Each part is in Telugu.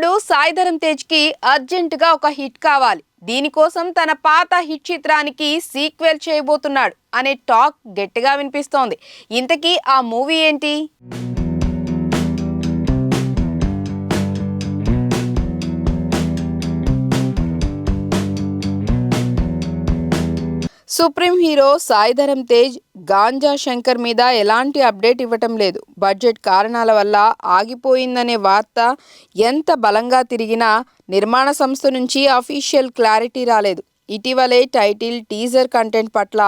సాయిధరం తేజ్కి అర్జెంట్గా ఒక హిట్ కావాలి. దీనికోసం తన పాత హిట్ చిత్రానికి సీక్వెల్ చేయబోతున్నాడు అనే టాక్ గట్టిగా వినిపిస్తోంది. ఇంతకీ ఆ మూవీ ఏంటి? సుప్రీం హీరో సాయిధరం తేజ్ గాంజా శంకర్ మీద ఎలాంటి అప్డేట్ ఇవ్వటం లేదు. బడ్జెట్ కారణాల వల్ల ఆగిపోయిందనే వార్త ఎంత బలంగా తిరిగినా నిర్మాణ సంస్థ నుంచి అఫీషియల్ క్లారిటీ రాలేదు. ఇటీవలే టైటిల్ టీజర్ కంటెంట్ పట్ల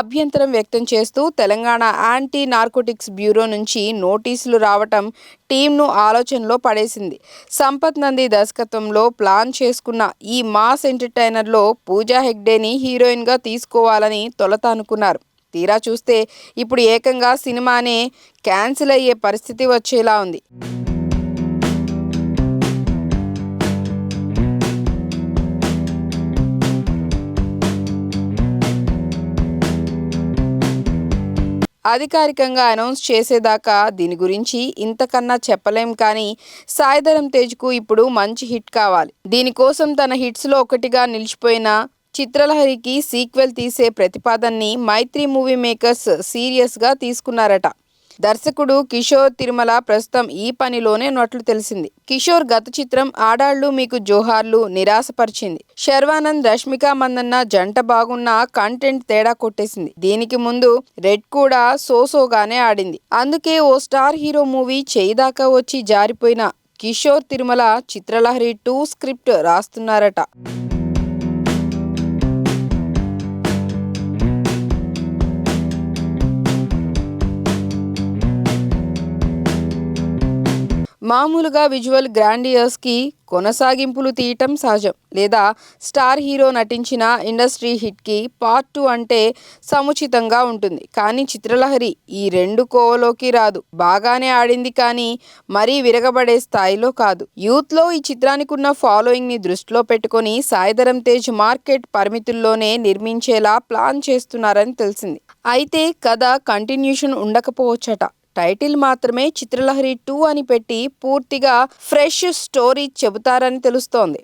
అభ్యంతరం వ్యక్తం చేస్తూ తెలంగాణ యాంటీ నార్కోటిక్స్ బ్యూరో నుంచి నోటీసులు రావటం టీంను ఆలోచనలో పడేసింది. సంపత్ నంది దర్శకత్వంలో ప్లాన్ చేసుకున్న ఈ మాస్ ఎంటర్టైనర్లో పూజా హెగ్డేని హీరోయిన్గా తీసుకోవాలని తొలత అనుకున్నారు. తీరా చూస్తే ఇప్పుడు ఏకంగా సినిమానే క్యాన్సిల్ అయ్యే పరిస్థితి వచ్చేలా ఉంది. అధికారికంగా అనౌన్స్ చేసేదాకా దీని గురించి ఇంతకన్నా చెప్పలేం కానీ సాయిధరం తేజ్కు ఇప్పుడు మంచి హిట్ కావాలి. దీనికోసం తన హిట్స్లో ఒకటిగా నిలిచిపోయిన చిత్రలహరికి సీక్వెల్ తీసే ప్రతిపాదనని మైత్రి మూవీ మేకర్స్ సీరియస్గా తీసుకున్నారట. దర్శకుడు కిషోర్ తిరుమల ప్రస్తుతం ఈ పనిలోనే ఉన్నట్లు తెలిసింది. కిషోర్ గత చిత్రం ఆడాళ్ళు మీకు జోహార్లు నిరాశపరిచింది. శర్వానంద్ రష్మిక మందన్న జంట బాగున్న కంటెంట్ తేడా కొట్టేసింది. దీనికి ముందు రెడ్ కూడా సోసోగానే ఆడింది. అందుకే ఓ స్టార్ హీరో మూవీ చేయిదాకా వచ్చి జారిపోయిన కిషోర్ తిరుమల చిత్రలహరి టూ స్క్రిప్ట్ రాస్తున్నారట. మామూలుగా విజువల్ గ్రాండియర్స్కి కొనసాగింపులు తీయటం సహజం. లేదా స్టార్ హీరో నటించిన ఇండస్ట్రీ హిట్కి పార్ట్ టూ అంటే సముచితంగా ఉంటుంది. కానీ చిత్రలహరి ఈ రెండు కోవలోకి రాదు. బాగానే ఆడింది కానీ మరీ విరగబడే స్థాయిలో కాదు. యూత్లో ఈ చిత్రానికి ఉన్న ఫాలోయింగ్ని దృష్టిలో పెట్టుకొని సాయిధరం తేజ్ మార్కెట్ పరిమితుల్లోనే నిర్మించేలా ప్లాన్ చేస్తున్నారని తెలిసింది. అయితే కథ కంటిన్యూషన్ ఉండకపోవచ్చట. టైటిల్ మాత్రమే చిత్రలహరి టూ అని పెట్టి పూర్తిగా ఫ్రెష్ స్టోరీ చెబుతారని తెలుస్తోంది.